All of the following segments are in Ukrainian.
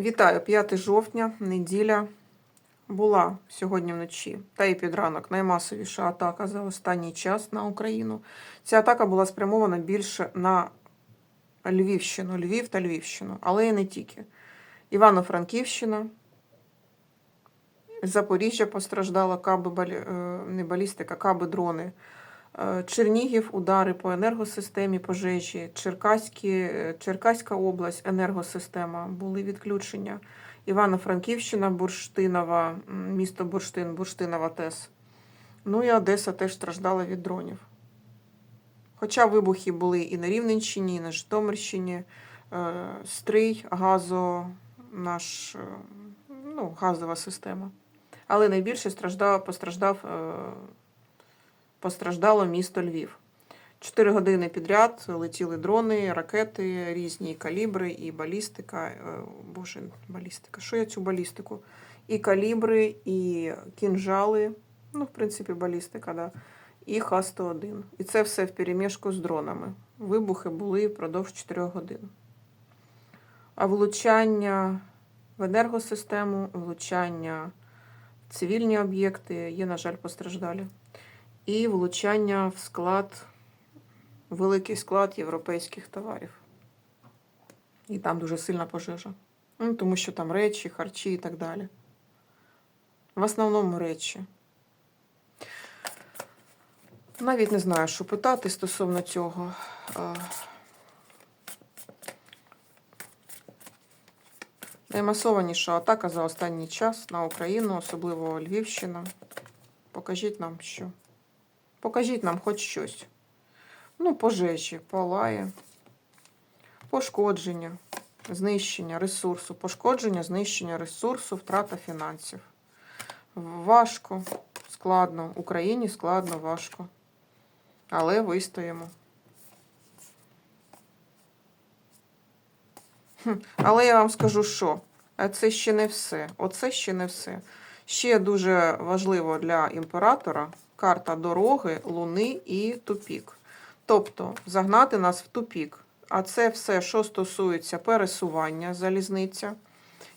Вітаю, 5 жовтня, неділя. Була сьогодні вночі та і під ранок наймасовіша атака за останній час на Україну. Ця атака була спрямована більше на Львівщину, Львів та Львівщину, але і не тільки. Івано-Франківщина, Запоріжжя постраждала, каби, е, не балістика, каби дрони. Е, Чернігів, удари по енергосистемі, пожежі, Черкаські, е, Черкаська область, енергосистема, були відключення. Івано-Франківщина, Бурштинова, місто Бурштин, Бурштинова ТЕС. Ну і Одеса теж страждала від дронів. Хоча вибухи були і на Рівненщині, і на Житомирщині, е, Стрий, газо, наш, ну, газова система. Але найбільше страждав, постраждав, постраждало місто Львів. Чотири години підряд летіли дрони, ракети, різні калібри і балістика. е, Боже, балістика. Що я цю балістику? І калібри, і кінжали. Ну, в принципі, балістика, да. І Х-101. І це все в перемішку з дронами. Вибухи були впродовж 4 годин. А влучання в енергосистему, влучання в цивільні об'єкти є, на жаль, постраждалі. І влучання в склад великий склад європейських товарів. І там дуже сильна пожежа. Ну, тому що там речі, харчі і так далі. В основному речі. Навіть не знаю, що питати стосовно цього. Наймасованіша атака за останній час на Україну, особливо Львівщина. Покажіть нам що. Покажіть нам хоч щось. Ну, пожежі, палає, пошкодження, знищення ресурсу, пошкодження, знищення ресурсу, втрата фінансів. Важко, складно. Україні складно, важко. Але вистоїмо. Але я вам скажу, що це ще не все. Оце ще не все. Ще дуже важливо для імператора карта дороги, луни і тупік. Тобто загнати нас в тупік. А це все, що стосується пересування залізниця.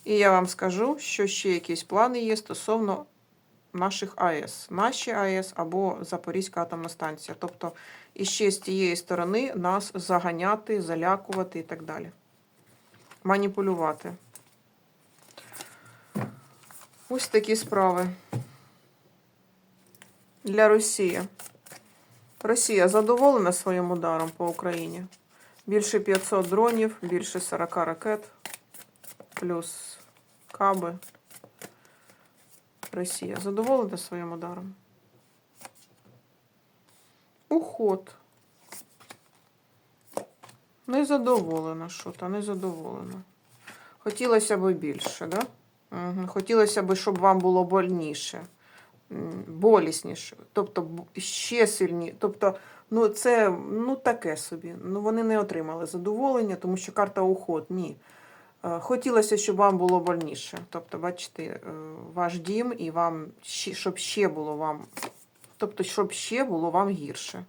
І я вам скажу, що ще якісь плани є стосовно наших АЕС, наші АЕС або Запорізька атомна станція. Тобто, іще з тієї сторони нас заганяти, залякувати і так далі. Маніпулювати. Ось такі справи. Для Росії. Росія задоволена своїм ударом по Україні. Більше 500 дронів, більше 40 ракет, плюс каби. Росія задоволена своїм ударом. Уход. Незадоволена що-то, незадоволена. Хотілося б більше, да? Угу. Хотілося б, щоб вам було больніше, м, болісніше, тобто ще сильніше. Тобто, ну це ну таке собі. Ну вони не отримали задоволення, тому що карта уход ні. Е, Хотілося, щоб вам було больніше. Тобто, бачите, е, ваш дім і вам щоб ще було вам. Тобто, щоб ще було вам гірше.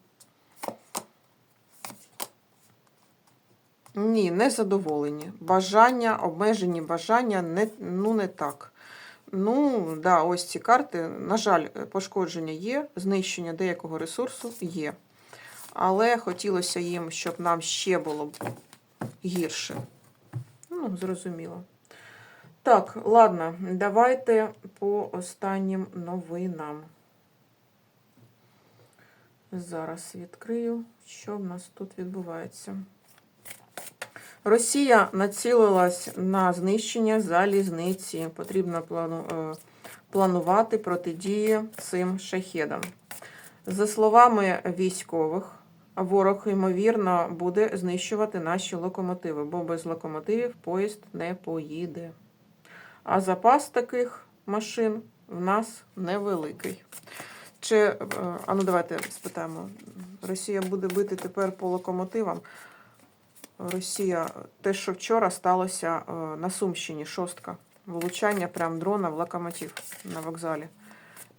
Ні, не задоволені. Бажання, обмежені бажання не, ну, не так. Ну, да, ось ці карти. На жаль, пошкодження є, знищення деякого ресурсу є. Але хотілося їм, щоб нам ще було гірше. Ну, зрозуміло. Так, ладно, давайте по останнім новинам. Зараз відкрию, що в нас тут відбувається. Росія націлилась на знищення залізниці. Потрібно е, планувати протидії цим шахедам. За словами військових, ворог, ймовірно, буде знищувати наші локомотиви, бо без локомотивів поїзд не поїде. А запас таких машин в нас невеликий. Чи, е, а ну давайте спитаємо, Росія буде бити тепер по локомотивам? Росія, те, що вчора сталося е, на Сумщині, шостка. Влучання прям дрона в локомотив на вокзалі.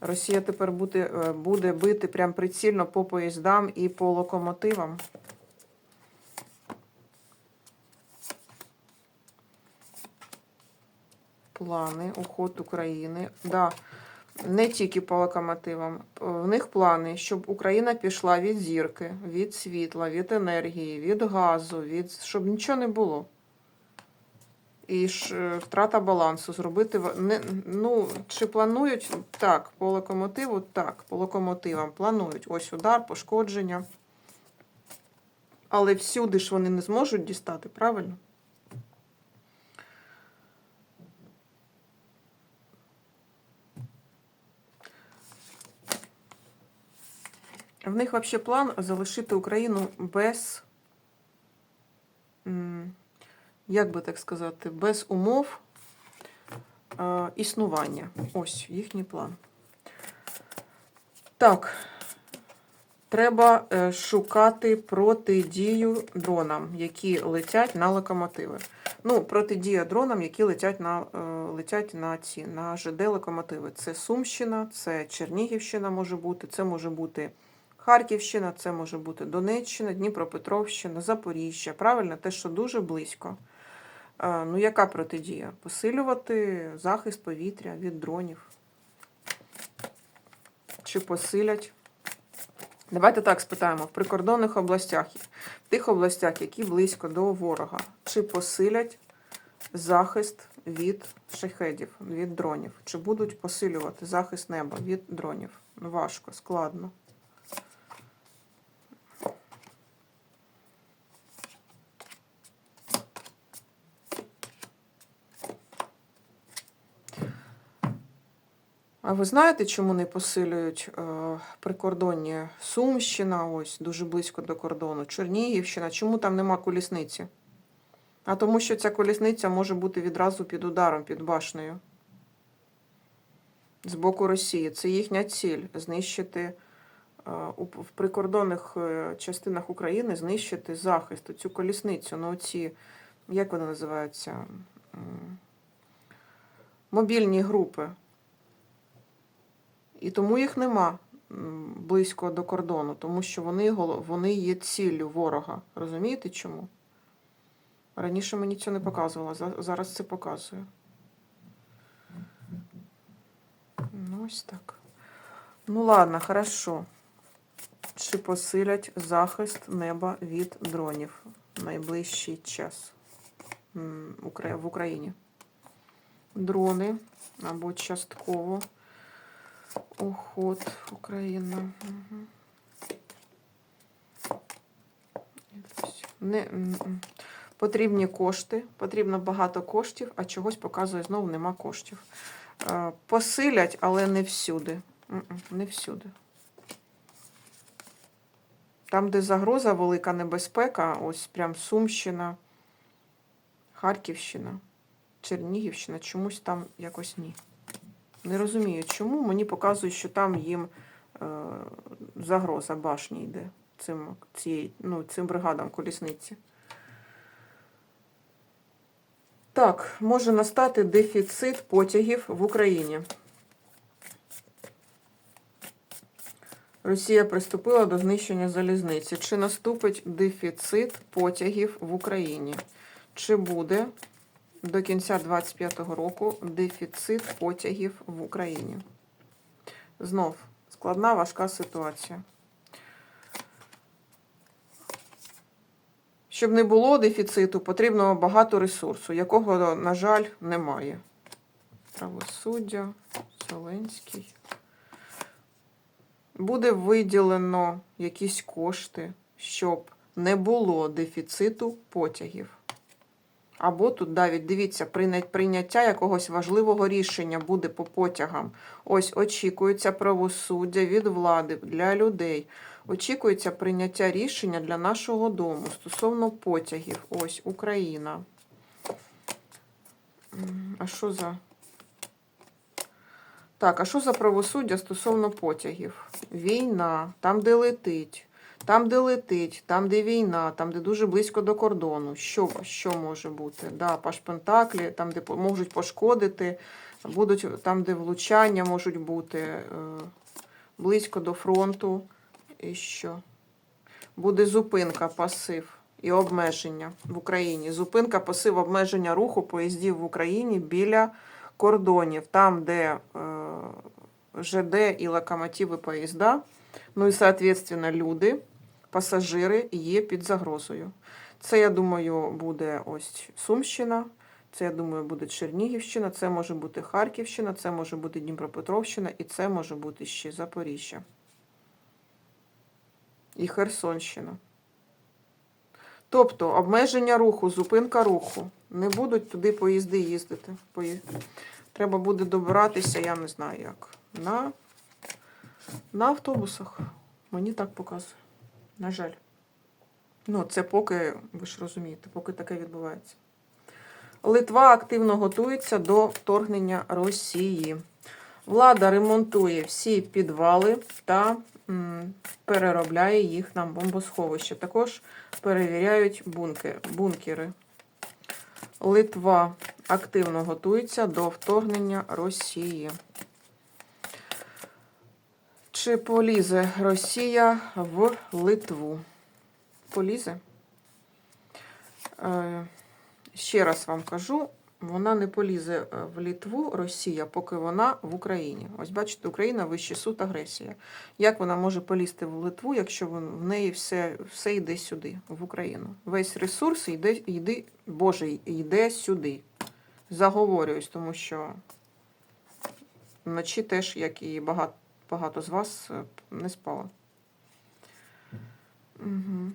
Росія тепер буде, е, буде бити прям прицільно по поїздам і по локомотивам. плани, уход України. Да, не тільки по локомотивам. В них плани, щоб Україна пішла від зірки, від світла, від енергії, від газу, від щоб нічого не було. І ж е, втрата балансу зробити не ну чи планують так по локомотиву, так по локомотивам планують ось удар, пошкодження. Але всюди ж вони не зможуть дістати, правильно? В них взагалі план залишити Україну без, як би так сказати, без умов е, існування. Ось їхній план. Так. Треба е, шукати протидію дронам, які летять на локомотиви. Ну, протидія дронам, які летять на, е, летять на ці на ЖД локомотиви. Це Сумщина, це Чернігівщина може бути, це може бути Харківщина, це може бути Донеччина, Дніпропетровщина, Запоріжжя. Правильно, те, що дуже близько. Е, Ну, яка протидія? Посилювати захист повітря від дронів. Чи посилять? Давайте так спитаємо: в прикордонних областях, в тих областях, які близько до ворога, чи посилять захист від шахедів, від дронів? Чи будуть посилювати захист неба від дронів? Ну, важко, складно. А ви знаєте, чому не посилюють е, прикордонні Сумщина, ось дуже близько до кордону, Чернігівщина? Чому там нема колісниці? А тому, що ця колісниця може бути відразу під ударом, під башнею. З боку Росії. Це їхня ціль знищити е, в прикордонних е, частинах України знищити захист, цю колісницю. Ну, оці, як вони називаються? Мобільні групи. І тому їх нема близько до кордону, тому що вони, вони є ціллю ворога. Розумієте чому? Раніше мені цього не показувало, зараз це показує. Ну, ось так. Ну, ладно, хорошо. Чи посилять захист неба від дронів в найближчий час в Україні? Дрони або частково. Уход Україна. Угу. Не, потрібні кошти, потрібно багато коштів, а чогось показує знову нема коштів. Е, Посилять, але не всюди. Не всюди. Там, де загроза, велика небезпека, ось прям Сумщина, Харківщина, Чернігівщина, чомусь там якось ні. Не розумію, чому мені показують, що там їм е, загроза башні йде цим, цієї, ну, цим бригадам колісниці. Так, може настати дефіцит потягів в Україні. Росія приступила до знищення залізниці. Чи наступить дефіцит потягів в Україні? Чи буде до кінця 2025 року дефіцит потягів в Україні? Знов складна важка ситуація. Щоб не було дефіциту, потрібно багато ресурсу, якого, на жаль, немає. Правосуддя, Зеленський. Буде виділено якісь кошти, щоб не було дефіциту потягів. Або тут навіть дивіться, прийняття якогось важливого рішення буде по потягам. Ось очікується правосуддя від влади для людей. Очікується прийняття рішення для нашого дому стосовно потягів. Ось Україна. А що за. Так, а що за правосуддя стосовно потягів? Війна, там, де летить, там, де летить, там, де війна, там, де дуже близько до кордону. Що, що може бути? Да, пашпентаклі, там, де можуть пошкодити, будуть там, де влучання можуть бути, е, близько до фронту. І що? Буде зупинка, пасив і обмеження в Україні. Зупинка, пасив, обмеження руху поїздів в Україні біля кордонів, там, де е, ЖД і локомотиви поїзда, ну і, соответственно, люди, пасажири є під загрозою. Це, я думаю, буде ось Сумщина, це, я думаю, буде Чернігівщина, це може бути Харківщина, це може бути Дніпропетровщина і це може бути ще Запоріжжя. І Херсонщина. Тобто обмеження руху, зупинка руху. Не будуть туди поїзди їздити. Треба буде добиратися, я не знаю як. На, на автобусах. Мені так показує. На жаль. Ну, це поки, ви ж розумієте, поки таке відбувається. Литва активно готується до вторгнення Росії. Влада ремонтує всі підвали та м, переробляє їх на бомбосховище. Також перевіряють бункер, бункери. Литва активно готується до вторгнення Росії. Чи полізе Росія в Литву? Полізе? Е, ще раз вам кажу, вона не полізе е, в Літву, Росія, поки вона в Україні. Ось бачите, Україна вищий суд агресія. Як вона може полізти в Литву, якщо в неї все, все йде сюди, в Україну? Весь ресурс йде, йде, Боже, йде сюди. Заговорююсь, тому що вночі теж, як і багато, багато з вас, е, не спала. Угу.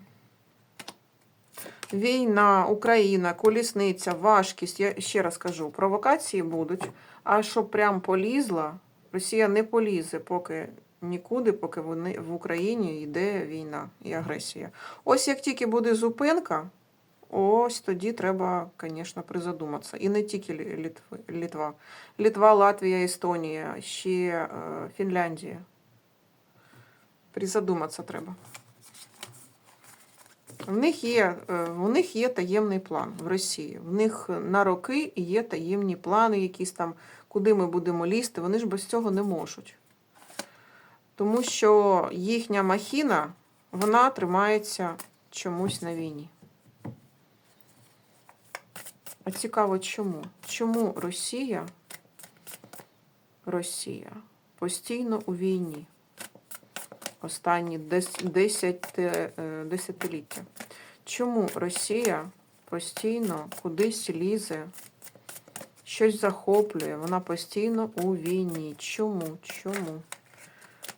Війна, Україна, колісниця, важкість. Я ще раз кажу, провокації будуть. А щоб прям полізла, Росія не полізе, поки нікуди, поки вони в Україні йде війна і агресія. Ось як тільки буде зупинка, ось тоді треба, звісно, призадуматися. І не тільки Лі- Літва. Літва, Латвія, Естонія, ще е, Фінляндія. Призадуматися треба. В них є, е, у них є таємний план в Росії. В них на роки є таємні плани, якісь там, куди ми будемо лізти. Вони ж без цього не можуть. Тому що їхня махіна, вона тримається чомусь на війні. А цікаво, чому? Чому Росія, Росія постійно у війні? Останні е, десятиліття. Чому Росія постійно кудись лізе, щось захоплює, вона постійно у війні. Чому? Чому?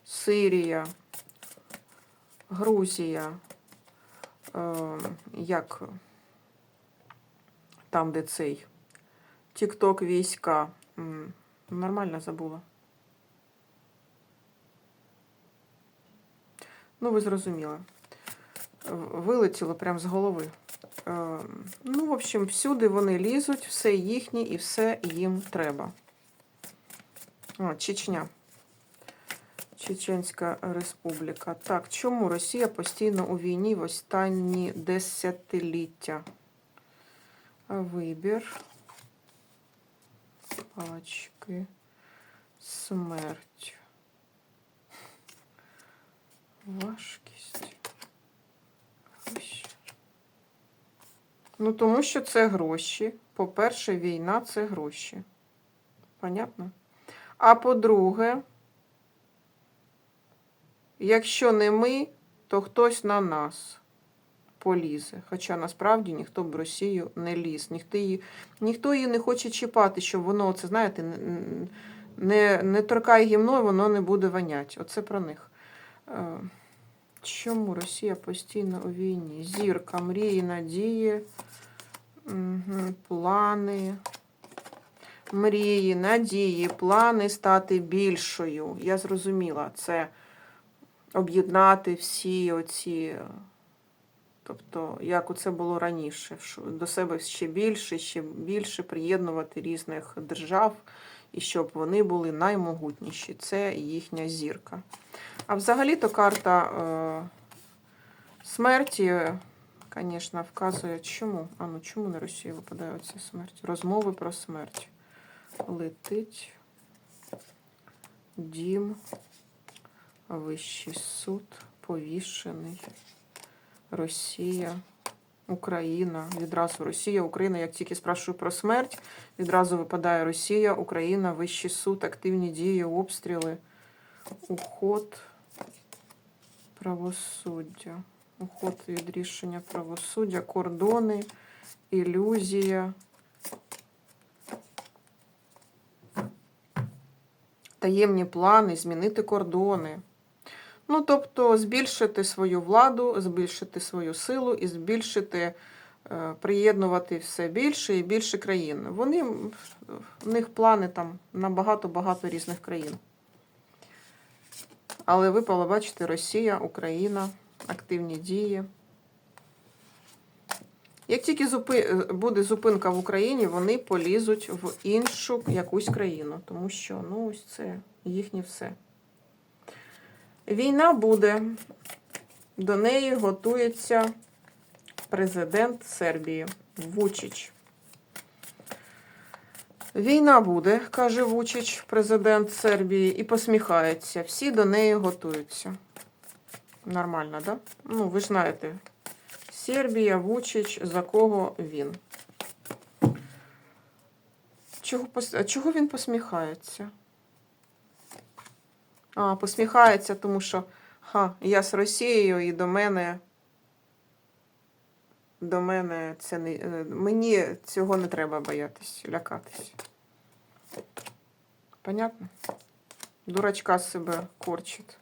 Сирія, Грузія, е, як там, де цей Тікток війська. Нормально забула. Ну, ви зрозуміли. Вилетіло прямо з голови. Е, Ну, в общем, всюди вони лізуть, все їхнє і все їм треба. О, Чечня. Чеченська республіка. Так, чому Росія постійно у війні в останні десятиліття? Вибір. Пачки. Смерть. Важкість. Ну, тому що це гроші. По-перше, війна це гроші. Понятно? А по-друге, якщо не ми, то хтось на нас полізе. Хоча насправді ніхто б Росію не ліз. Ніхто її, ніхто її не хоче чіпати, щоб воно, це знаєте, не, не, торкай гімно, воно не буде вонять. Оце про них. Е, Чому Росія постійно у війні? Зірка, мрії, надії, плани. Мрії, надії, плани стати більшою. Я зрозуміла, це об'єднати всі оці. Тобто, як це було раніше, до себе ще більше, ще більше приєднувати різних держав, і щоб вони були наймогутніші. Це їхня зірка. А взагалі-то карта е, смерті, звісно, вказує, чому. А ну чому на Росію випадає оця смерть? Розмови про смерть. Летить. Дім, Вищий суд, повішений, Росія. Україна. Відразу Росія, Україна. Як тільки спрашую про смерть, відразу випадає Росія, Україна, Вищий суд, активні дії, обстріли, уход, правосуддя. Уход від рішення правосуддя, кордони, ілюзія. Таємні плани, змінити кордони. Ну, тобто, збільшити свою владу, збільшити свою силу і збільшити, е, приєднувати все більше і більше країн. Вони, в них плани там на багато-багато різних країн. Але випало, бачите, Росія, Україна, активні дії. Як тільки зупи... буде зупинка в Україні, вони полізуть в іншу якусь країну, тому що ну, ось це їхнє все. Війна буде. До неї готується президент Сербії Вучич. Війна буде, каже Вучич, президент Сербії, і посміхається. Всі до неї готуються. Нормально, да? Ну, ви ж знаєте, Сербія, Вучич, за кого він. Чого, чого він посміхається? А, посміхається, тому що ха, я з Росією і до мене. До мене це не. е, Мені цього не треба боятись, лякатись. Понятно? Дурачка себе корчить.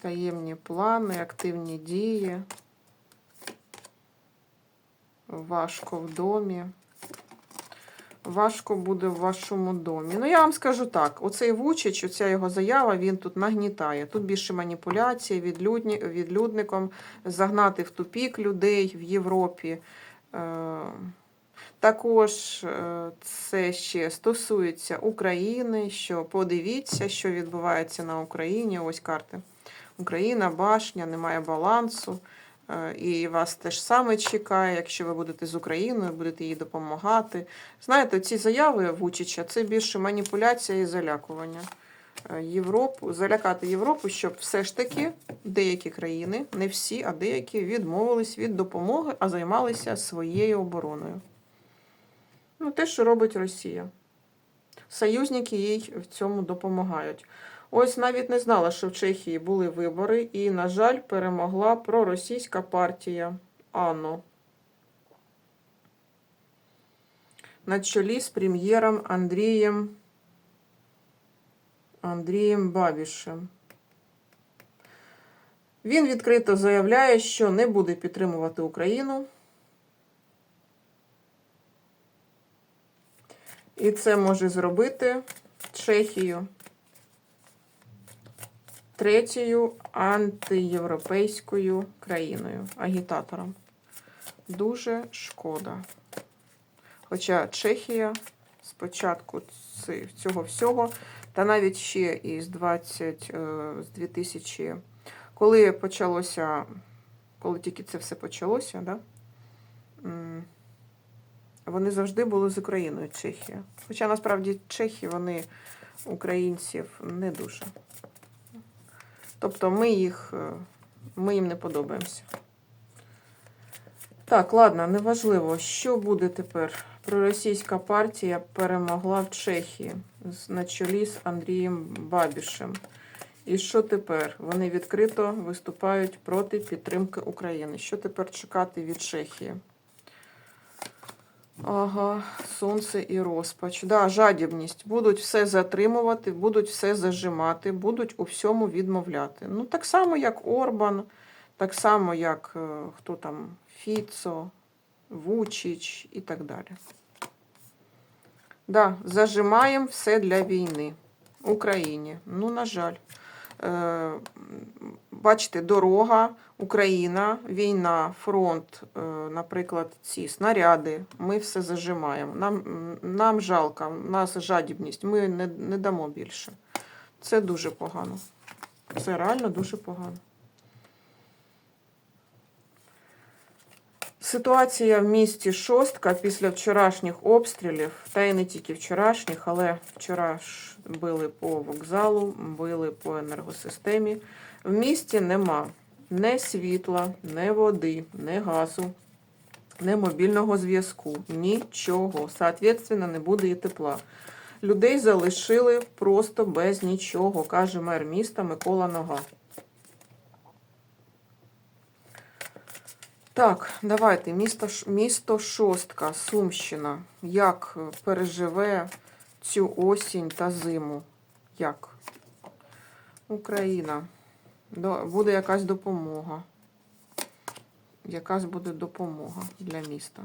Таємні плани, активні дії. Важко в домі. Важко буде в вашому домі. Ну, я вам скажу так: оцей Вучич, оця його заява, він тут нагнітає. Тут більше маніпуляцій відлюдні, відлюдником, загнати в тупік людей в Європі. Е, Також е, це ще стосується України, що подивіться, що відбувається на Україні. Ось карти. Україна, башня, немає балансу. Е, І вас теж саме чекає, якщо ви будете з Україною, будете їй допомагати. Знаєте, ці заяви Вучича це більше маніпуляція і залякування. Е, Європу, залякати Європу, щоб все ж таки деякі країни, не всі, а деякі відмовились від допомоги, а займалися своєю обороною. Ну, те, що робить Росія. Союзники їй в цьому допомагають. Ось навіть не знала, що в Чехії були вибори, і, на жаль, перемогла проросійська партія АНО. На чолі з прем'єром Андрієм Андрієм Бабішем. Він відкрито заявляє, що не буде підтримувати Україну. І це може зробити Чехію третьою антиєвропейською країною, агітатором. Дуже шкода. Хоча Чехія спочатку цього всього, та навіть ще із 20, е, з 2000, коли почалося, коли тільки це все почалося, да? вони завжди були з Україною, Чехія. Хоча насправді чехи, вони українців не дуже. Тобто ми їх, е, ми їм не подобаємося. Так, ладно, неважливо, що буде тепер. Проросійська партія перемогла в Чехії на чолі з Андрієм Бабішем. І що тепер? Вони відкрито виступають проти підтримки України. Що тепер чекати від Чехії? Ага, сонце і розпач. Да, жадібність. Будуть все затримувати, будуть все зажимати, будуть у всьому відмовляти. Ну, так само, як Орбан, так само, як е, хто там Фіцо, Вучич і так далі. Да, зажимаємо все для війни. Україні. Ну, на жаль. Е, бачите, дорога, Україна, війна, фронт, е, наприклад, ці снаряди. Ми все зажимаємо. Нам, нам жалко, у нас жадібність, ми не, не дамо більше. Це дуже погано. Це реально дуже погано. Ситуація в місті Шостка після вчорашніх обстрілів, та й не тільки вчорашніх, але вчора ж били по вокзалу, били по енергосистемі. В місті нема не світла, не води, не газу, не мобільного зв'язку. Нічого. Соответственно, не буде і тепла. Людей залишили просто без нічого, каже мер міста Микола Нога. Так, давайте. Місто, місто Шостка, Сумщина. Як переживе цю осінь та зиму? Як? Україна. Буде якась допомога. Якась буде допомога для міста.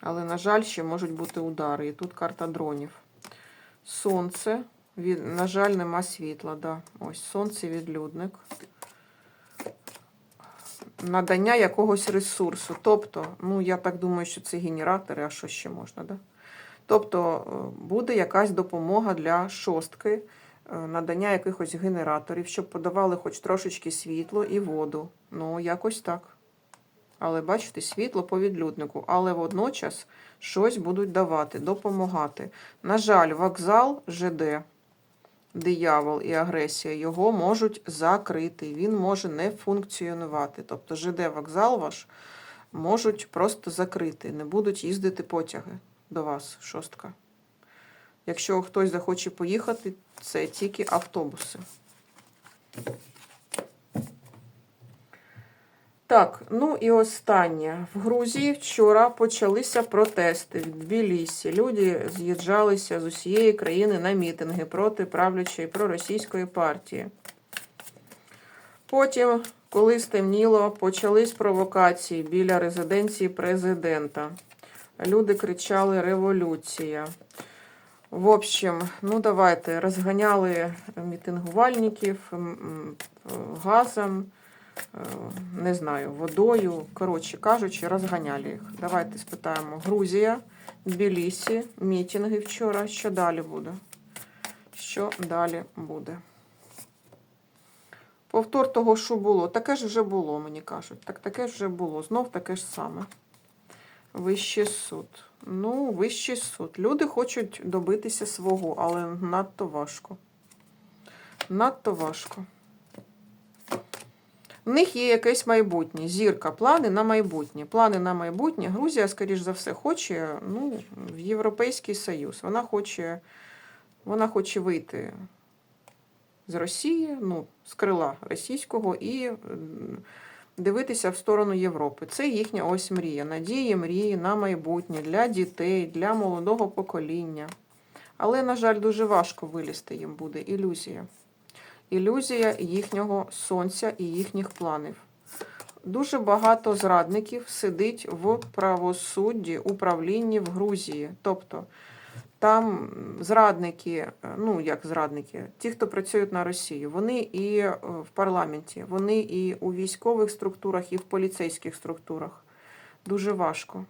Але, на жаль, ще можуть бути удари. І тут карта дронів. Сонце. Від... На жаль, нема світла. Да. Ось сонце відлюдник. Надання якогось ресурсу. Тобто, ну я так думаю, що це генератори, а що ще можна, да? Тобто е, буде якась допомога для шостки, е, надання якихось генераторів, щоб подавали хоч трошечки світло і воду. Ну, якось так. Але бачите, світло по відлюднику. Але водночас щось будуть давати, допомагати. На жаль, вокзал ЖД, диявол і агресія його можуть закрити. Він може не функціонувати. Тобто ЖД вокзал ваш можуть просто закрити. Не будуть їздити потяги до вас, шостка. Якщо хтось захоче поїхати, це тільки автобуси. Так, ну і останнє. В Грузії вчора почалися протести в Тбілісі. Люди з'їжджалися з усієї країни на мітинги проти правлячої проросійської партії. Потім, коли стемніло, почались провокації біля резиденції президента. Люди кричали Революція. В общем, ну давайте розганяли мітингувальників газом, не знаю, водою. Коротше кажучи, розганяли їх. Давайте спитаємо. Грузія, Тбілісі, мітинги вчора. Що далі буде? Що далі буде? Повтор того, що було. Таке ж вже було, мені кажуть. Так таке ж вже було. Знов таке ж саме. Вищий суд. Ну, вищий суд. Люди хочуть добитися свого, але надто важко. Надто важко. В них є якесь майбутнє. Зірка, плани на майбутнє. Плани на майбутнє. Грузія, скоріш за все, хоче ну, в Європейський Союз. Вона хоче, вона хоче вийти з Росії, ну, з крила російського і дивитися в сторону Європи. Це їхня ось мрія. Надії, мрії на майбутнє для дітей, для молодого покоління. Але, на жаль, дуже важко вилізти їм буде. Ілюзія. Ілюзія їхнього сонця і їхніх планів. Дуже багато зрадників сидить в правосудді, управлінні в Грузії. Тобто там зрадники, ну як зрадники, ті, хто працюють на Росію, вони і е, в парламенті, вони і у військових структурах, і в поліцейських структурах. Дуже важко.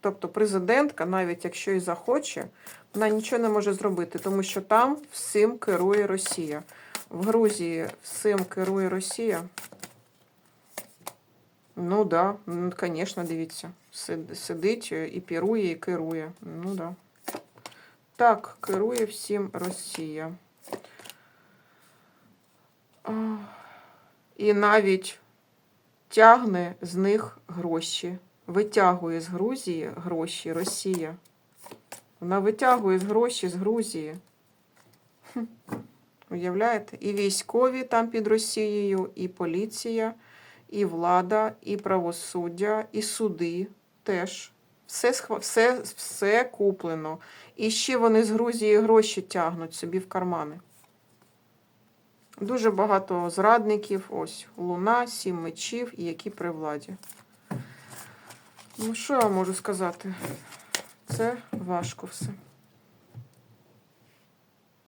Тобто президентка, навіть якщо і захоче, вона нічого не може зробити, тому що там всім керує Росія. В Грузії всім керує Росія. Ну да, ну, звісно, дивіться. Сидить і пірує, і керує. Ну да. Так, керує всім Росія. І навіть тягне з них гроші. Витягує з Грузії гроші Росія. Вона витягує гроші з Грузії. Уявляєте? І військові там під Росією, і поліція, і влада, і правосуддя, і суди теж. Все, все, все куплено. І ще вони з Грузії гроші тягнуть собі в кармани. Дуже багато зрадників. Ось Луна, сім мечів і які при владі. Ну, що я можу сказати? Це важко все.